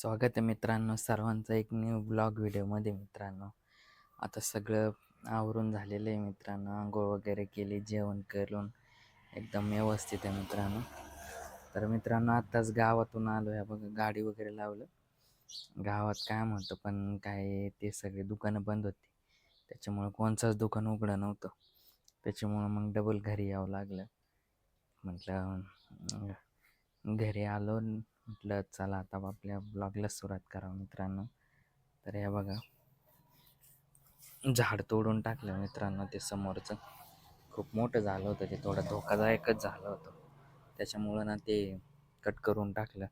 स्वागत आहे मित्रांनो सर्वांचा एक न्यू ब्लॉग व्हिडिओमध्ये मित्रांनो. आता सगळं आवरून झालेलं आहे मित्रांनो. आंघोळ वगैरे केली जेवण करून एकदम व्यवस्थित आहे मित्रांनो. तर मित्रांनो आत्ताच गावातून आलो आहे बघा गाडी वगैरे लावलं. गावात काय होतं पण काय ते सगळे दुकानं बंद होती. त्याच्यामुळं कोणचंच दुकान उघडं नव्हतं. त्याच्यामुळं मग डबल घरी यावं लागलं. म्हटलं घरी आलो. म्हटलं चला आता आपल्या ब्लॉगला सुरुवात करावं मित्रांनो. तर हे बघा. झाड तोडून टाकलं मित्रांनो ते समोरचं. खूप मोठं झालं होतं ते थोडं धोकादायकच झालं होतं. त्याच्यामुळं ना ते कट करून टाकलं.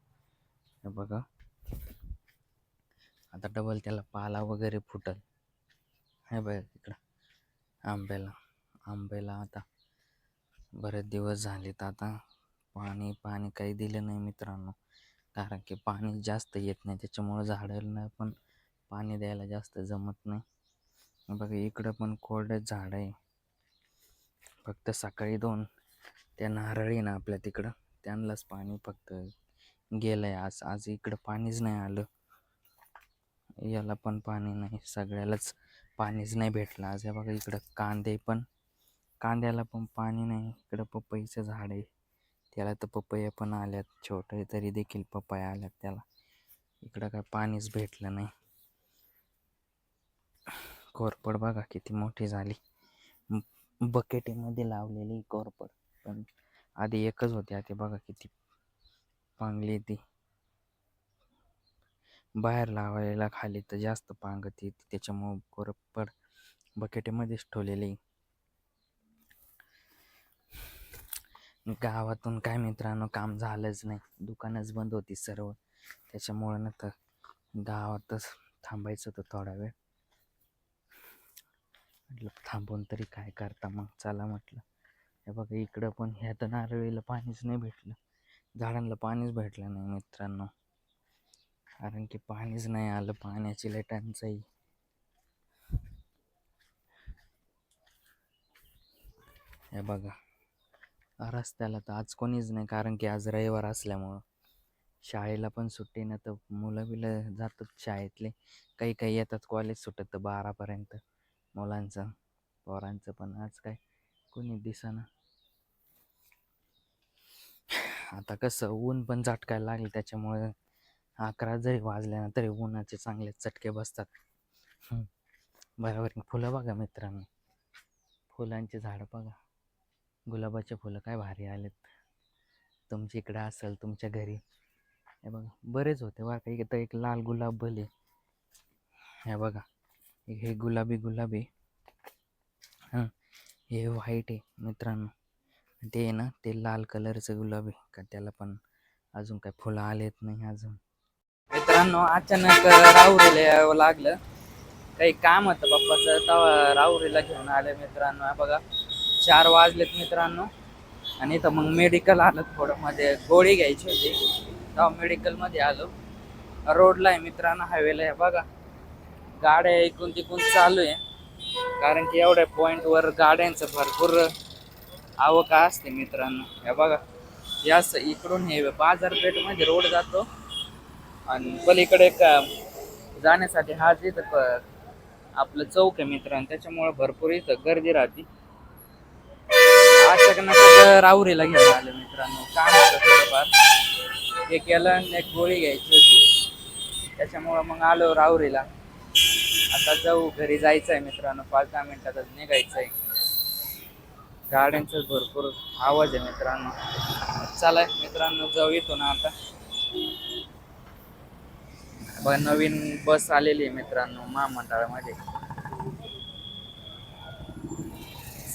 हे बघा. आता डबल त्याला पाला वगैरे फुटल. हे बघा इकडं. आंब्याला आंब्याला आता बरेच दिवस झालेत आता. पाणी पाणी काही दिलं नाही मित्रांनो. कारण की पाणी जास्त येत नाही त्याच्यामुळं झाडांना पण पाणी द्यायला जास्त जमत नाही. बघा इकडं पण कोरडंच झाड आहे. फक्त सकाळी दोन त्या नारळी ना आपल्या तिकडं त्यांनाच पाणी फक्त गेलं आहे आज आज इकडं पाणीच नाही आलं. याला पण पाणी नाही सगळ्यालाच पाणीच नाही भेटलं. आज हे बघा इकडं कांदे पण कांद्याला पण पाणी नाही इकडं पपईचं झाड आहे. त्याला तर पपया पण आल्यात छोटे तरी देखील पपया आल्यात त्याला. इकडं काय पाणीच भेटलं नाही. कोरपड बघा किती मोठी झाली. बकेटीमध्ये लावलेली कोरपड. पण आधी एकच होती आता बघा किती पांगली ती. बाहेर लावायला खाली तर जास्त पांगत येते त्याच्यामुळं कोरपड बकेटीमध्येच ठेवलेली. गावातून काय मित्रांनो काम झालंच नाही. दुकानच बंद होती सर्व. त्याच्यामुळं ना तर गावातच थांबायचं होतं थोडा वेळ. म्हटलं थांबून तरी काय करता मग? चला म्हटलं. हे बघा इकडं पण ह्या तर नारळीला पाणीच नाही भेटलं. झाडांना पाणीच भेटलं नाही मित्रांनो. कारण की पाणीच नाही आलं पाण्याची लय टंचाई हे बघा. रस्त्याला तर आज कोणीच नाही कारण की आज रविवार असल्यामुळं. शाळेला पण सुट्टी ना तर मुलं बिलं जातात शाळेतले. काही काही येतात कॉलेज सुटत तर बारापर्यंत. मुलांचं पोरांचं पण आज काय कोणी दिसेना. आता कसं ऊन पण झटकायला लागले त्याच्यामुळे अकरा जरी वाजल्या ना तरी उन्हाचे चांगले चटके बसतात. बरोबर फुलं बघा मित्रांनो. फुलांची झाडं बघा. गुलाबाचे फुलं काय भारी आलेत. तुमच्या इकडं असेल तुमच्या घरी. हे बघा बरेच होते बरं का. इथं एक लाल गुलाब भले. हे बघा हे गुलाबी गुलाबी. हां हे व्हाईट आहे मित्रांनो. ते आहे ना ते लाल कलरचं गुलाबी. का त्याला पण अजून काय फुलं आलेत नाही अजून. मित्रांनो अचानक राहुरीला यावं लागलं. काही काम होतं पप्पाचं तेव्हा राहुरीला घेऊन आले मित्रांनो. बघा चार वाजलेत मित्रांनो. आणि इथं मग मेडिकल आलं थोडं. मध्ये गोळी घ्यायची होती. तेव्हा मेडिकलमध्ये आलो. रोडला आहे मित्रांनो हायवेला आहे. बघा. गाड्या इकडून तिकडून चालू आहे. कारण की एवढ्या पॉईंटवर गाड्यांचं भरपूर आवका असते मित्रांनो. हे बघा. जास्त इकडून हे बाजारपेठमध्ये रोड जातो. आणि पलीकडे एक जाण्यासाठी हा तिथं प- आपलं चौक आहे मित्रांनो त्याच्यामुळं भरपूर इथं गर्दी राहते. अचानक राहुरीला घ्यायला आलं मित्रांनो. काम होतं थोडंफार. एक केलं आणि एक गोळी घ्यायची होती. त्याच्यामुळं मग आलो राहुरीला आता जाऊ घरी जायचं आहे मित्रांनो. पाच दहा मिनिटातच निघायचं आहे गाड्यांचा भरपूर आवाज आहे मित्रांनो. चला मित्रांनो जाऊ येतो ना आता. बघा नवीन बस आलेली आहे मित्रांनो महामंडळामध्ये.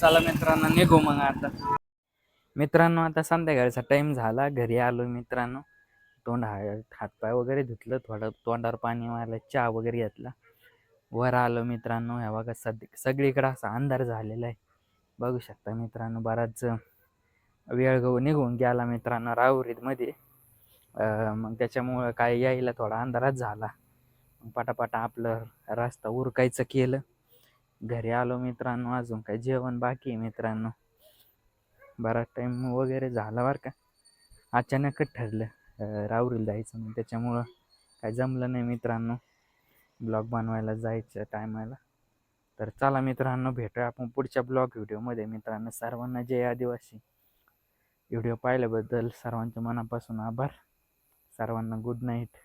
चला मित्रांनो निघू मग आता. मित्रांनो आता संध्याकाळचा टाइम झाला. घरी आलो मित्रांनो. तोंड हातपाय वगैरे धुतलं थोडं तोंडावर पाणी मारलं चहा वगैरे घेतला. वर आलो मित्रांनो. ह्या बघा सद सगळीकडे असा अंधार झालेला आहे. बघू शकता मित्रांनो बराच वेळ गहू निघून गेला मित्रांनो राहुरीमध्ये मग त्याच्यामुळं काय यायला थोडा अंधारात झाला. मग पटापटा आपलं रस्ता उरकायचं केलं. घरी आलो मित्रांनो अजून काय जेवण बाकी आहे मित्रांनो. बराच टाईम वगैरे झाला बरं का. अचानकच ठरलं राहुरीला जायचं मग त्याच्यामुळं काय जमलं नाही मित्रांनो. ब्लॉग बनवायला जायचं टायमाला तर चला मित्रांनो भेटूया आपण पुढच्या ब्लॉग व्हिडिओमध्ये मित्रांनो सर्वांना जय आदिवासी. व्हिडिओ पाहिल्याबद्दल सर्वांच्या मनापासून आभार. सर्वांना गुड नाईट